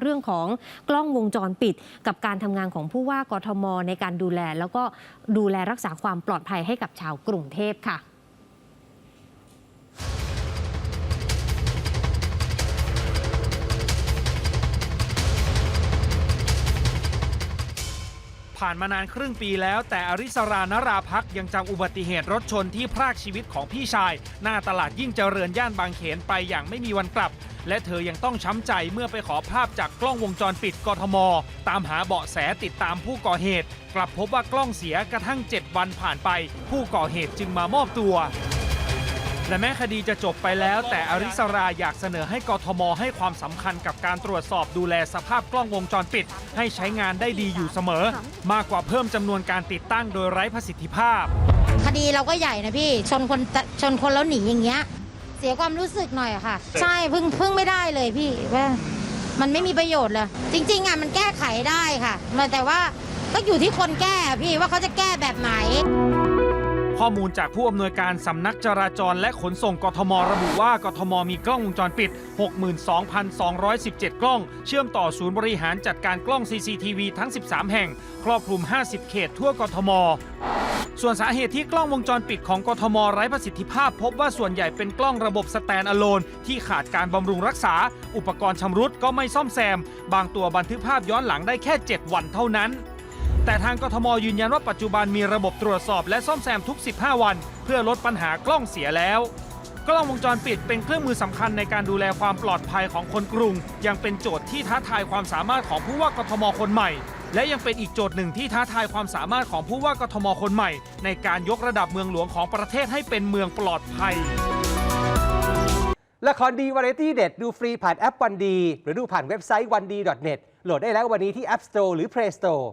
เรื่องของกล้องวงจรปิดกับการทำงานของผู้ว่ากทมในการดูแล แล้วก็ดูแลรักษาความปลอดภัยให้กับชาวกรุงเทพค่ะ ผ่านมานานครึ่งปีแล้ว แต่อริสรานราพักยังจำอุบัติเหตุรถชนที่พรากชีวิตของพี่ชาย หน้าตลาดยิ่งเจริญย่านบางเขนไปอย่างไม่มีวันกลับ และเธอยังต้องช้ำใจเมื่อไปขอภาพจากกล้องวงจรปิดกทม ตามหาเบาะแสติดตามผู้ก่อเหตุ กลับพบว่ากล้องเสียกระทั่ง 7 วันผ่านไป ผู้ก่อเหตุจึงมามอบตัว และแม้คดีจะจบไปแล้ว แต่อริสราอยากเสนอให้กทม ให้ความสำคัญกับการตรวจสอบดูแลสภาพกล้องวงจรปิด ให้ใช้งานได้ดีอยู่เสมอ มากกว่าเพิ่มจำนวนการติดตั้งโดยไร้ประสิทธิภาพ คดีเราก็ใหญ่นะพี่ชนคนชนคนแล้วหนีอย่างเงี้ย เสียความรู้สึกหน่อยอะค่ะ ใช่พึ่งพึ่งไม่ได้เลยพี่ว่ามันไม่มีประโยชน์เลยจริงๆอะมันแก้ไขได้ค่ะมาแต่ว่าก็อยู่ที่คนแก้อะพี่ว่าเขาจะแก้แบบไหน ข้อมูลจากผู้อำนวยการสำนักจราจรและขนส่งกทมระบุว่ากทมมีกล้องวงจรปิด 62,217 กล้อง เชื่อมต่อศูนย์บริหารจัดการกล้อง CCTV ทั้ง 13 แห่ง ครอบคลุม 50 เขตทั่วกทมส่วนสาเหตุที่กล้องวงจรปิดของกทมไร้ประสิทธิภาพ พบว่าส่วนใหญ่เป็นกล้องระบบสแตนอะโลนที่ขาดการบำรุงรักษา อุปกรณ์ชำรุดก็ไม่ซ่อมแซม บางตัวบันทึกภาพย้อนหลังได้แค่ 7 วันเท่านั้น แต่ทางกทมยืนยันว่าปัจจุบันมีระบบตรวจสอบและซ่อมแซมทุก 15 วัน เพื่อลดปัญหากล้องเสียแล้วกล้องวงจรปิดเป็นเครื่องมือสำคัญในการดูแลความปลอดภัยของคนกรุง ยังเป็นโจทย์ที่ท้าทายความสามารถของผู้ว่ากทมคนใหม่ และยังเป็นอีกโจทย์หนึ่งที่ท้าทายความสามารถของผู้ว่ากทมคนใหม่ ในการยกระดับเมืองหลวงของประเทศให้เป็นเมืองปลอดภัย ละครดีวาไรตี้เด็ดดูฟรีผ่านแอปวันดี หรือดูผ่านเว็บไซต์วันดี .net โหลดได้แล้ววันนี้ที่ App Store หรือ Play Store